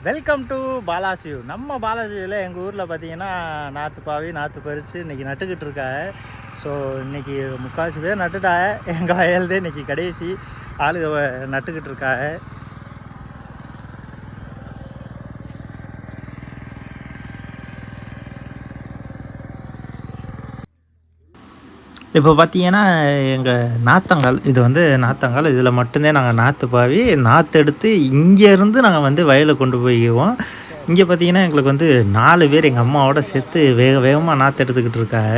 Welcome to பாலாசியூ நம்ம பாலாசியூவில் எங்கள் ஊரில் பார்த்தீங்கன்னா நாற்று பாவி நாற்று பறித்து இன்றைக்கி நட்டுக்கிட்டு இருக்காங்க. ஸோ இன்றைக்கி முக்கால்வாசி பேர் நட்டுட்டா எங்கள் வயல்தே இன்றைக்கி கடைசி ஆளுக நட்டுக்கிட்டு இருக்காங்க. இப்போ பார்த்தீங்கன்னா எங்கள் நாத்தங்கால் இது வந்து நாத்தங்கால் இதில் மட்டும்தான் நாங்கள் நாற்று பாவி. நாற்று எடுத்து இங்கேருந்து நாங்கள் வந்து வயலை கொண்டு போய்க்குவோம். இங்கே பார்த்தீங்கன்னா எங்களுக்கு வந்து நாலு பேர் எங்கள் அம்மாவோட சேர்த்து வேக வேகமாக நாற்று எடுத்துக்கிட்டு இருக்காங்க.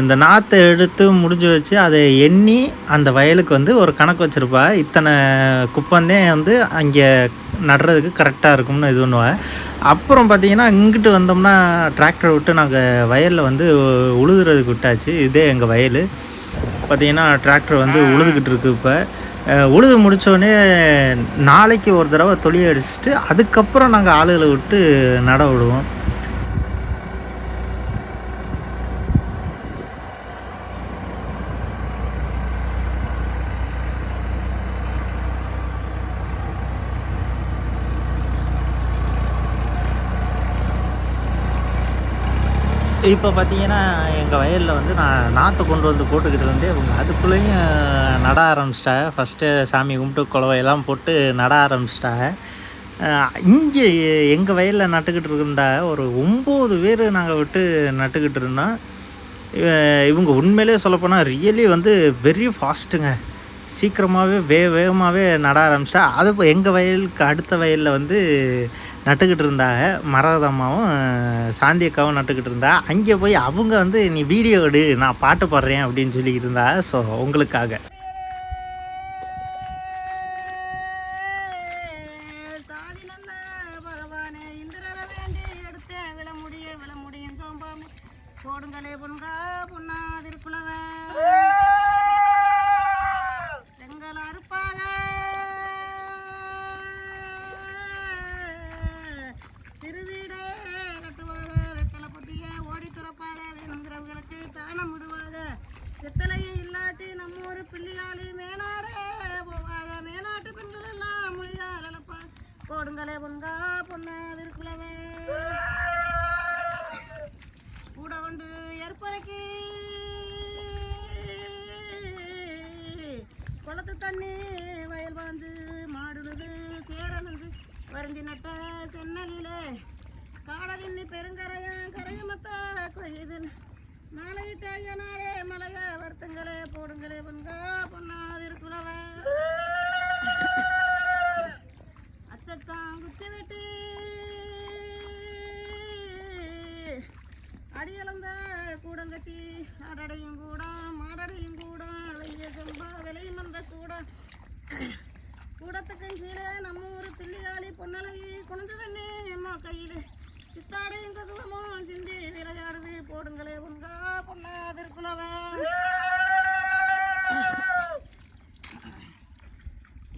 இந்த நாற்றை எடுத்து முடிஞ்சு வச்சு அதை எண்ணி அந்த வயலுக்கு வந்து ஒரு கணக்கு வச்சுருப்பா. இத்தனை குப்பந்தேன் வந்து அங்கே நடுறதுக்கு கரெக்டாக இருக்கும்னு இது பண்ணுவேன் அப்புறம் பார்த்தீங்கன்னா இங்கிட்டு வந்தோம்னா டிராக்டர் விட்டு நாங்கள் வயலில் வந்து உழுதுறதுக்கு விட்டாச்சு. இதே எங்கள் வயல். பார்த்தீங்கன்னா டிராக்டர் வந்து உழுதுகிட்டு இருக்கு இப்போ. உழுது முடித்தோடனே நாளைக்கு ஒரு தடவை தொழில் அடிச்சுட்டு அதுக்கப்புறம் நாங்கள் ஆளுகளை விட்டு நட விடுவோம். இப்போ பார்த்தீங்கன்னா எங்கள் வயலில் வந்து நான் நாற்றை கொண்டு வந்து போட்டுக்கிட்டு இருந்தே இவங்க அதுக்குள்ளேயும் நட ஆரம்பிச்சிட்டாங்க. ஃபஸ்ட்டு சாமி கும்பிட்டு குலவையெல்லாம் போட்டு நட ஆரம்பிச்சிட்டாங்க. இங்கே எங்கள் வயலில் நட்டுக்கிட்டு இருந்தா ஒரு ஒம்பது பேர் நாங்கள் விட்டு நட்டுக்கிட்டு இருந்தோம். இவங்க உண்மையிலே சொல்லப்போனால் ரியலி வந்து வெரி ஃபாஸ்ட்டுங்க சீக்கிரமாகவே வே வேகமாகவே நட ஆரம்பிச்சிட்டா அது இப்போ எங்கள் வயலுக்கு அடுத்த வயலில் வந்து நட்டுக்கிட்டு இருந்தாங்க மரதம்மாவும் சாந்தி அக்காவும் நட்டுக்கிட்டு இருந்தா அங்கே போய் அவங்க வந்து நீ வீடியோ எடு நான் பாட்டு பாடுறேன் அப்படின்னு சொல்லிக்கிட்டு இருந்தா ஸோ உங்களுக்காக. சாதி நல்ல பகவானே அழப்பா போடுங்களே பொங்கா பொண்ணா திருக்குளவே கூட கொண்டு ஏற்பறைக்கு. குளத்து தண்ணி வயல் வாழ்ந்து மாடுடுது சேரணுது வருந்தி நட்ட சென்னலிலே. காடதின்னி பெருங்கரையும் கரையமத்தா கொய்து நாளையிட்ட மலைய வருத்தங்களே போடுங்க. அடியளந்த கூடங்கட்டி ஆடடையும் கூடம் மாடடையும் கூடம் அழகிய செம்பா விலையும் வந்த கூடம் கூடத்துக்கும் கீழே நம்ம ஊர் பிள்ளையாளி பொன்னலை குணந்து தண்ணி அம்மா கையில். சித்தாடையும் கசுவமும் சிந்தி விளையாடுது. போடுங்களே உங்கா பொன்னாதிருக்குலவன்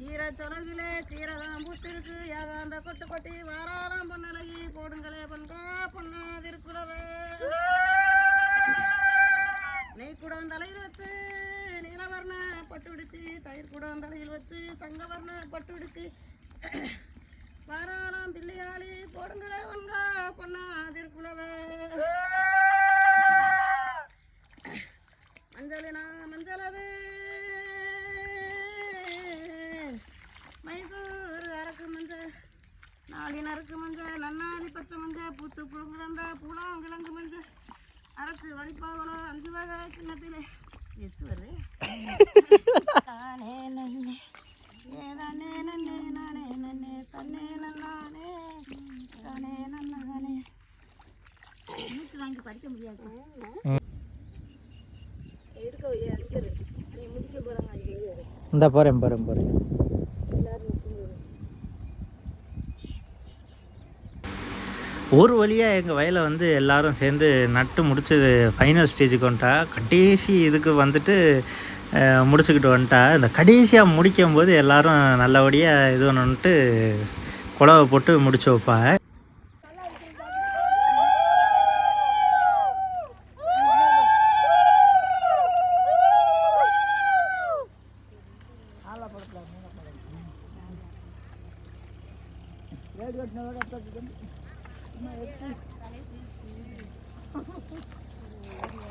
ஈர சொலகிலே சீரகம் பூத்திருக்கு. யாகாந்த கொட்டு கொட்டி வாராராம் பொன்னலகி போடுங்களே பொன்கா தலையில் வச்சு தங்கவர்ண பட்டு உடுத்தி வாராளாம் பிள்ளையாளி போடுங்களே பொன்கா பொன்னாதிருக்குலவே மஞ்சளினா மஞ்சளது மைசூர் அரக்கு மஞ்சள் நாளின் அரக்கு மஞ்சள் நன்னாரி பச்சை மஞ்சள் பூத்து புலாம் கிழங்கு மஞ்சள் அரசு வலிப்பாவளோ அஞ்சு வகை சின்னத்திலே. படிக்க முடியாது. போகிறாங்க அடிக்கிறது. இந்த போகிறேன் போகிறேன் போகிறேன் எல்லாரும் நிற்கும் ஒரு வழியாக எங்கள் வயலை வந்து எல்லோரும் சேர்ந்து நட்டு முடிச்சது ஃபைனல் ஸ்டேஜுக்கு வந்துட்டா. கடைசி இதுக்கு வந்துட்டு முடிச்சுக்கிட்டு வந்துட்டா. இந்த கடைசியாக முடிக்கும் போது எல்லோரும் நல்லபடியாக இது பண்ணணுன்ட்டு குழவை போட்டு முடிச்சு வைப்பா. வேடு கட்டினதோட Thank you.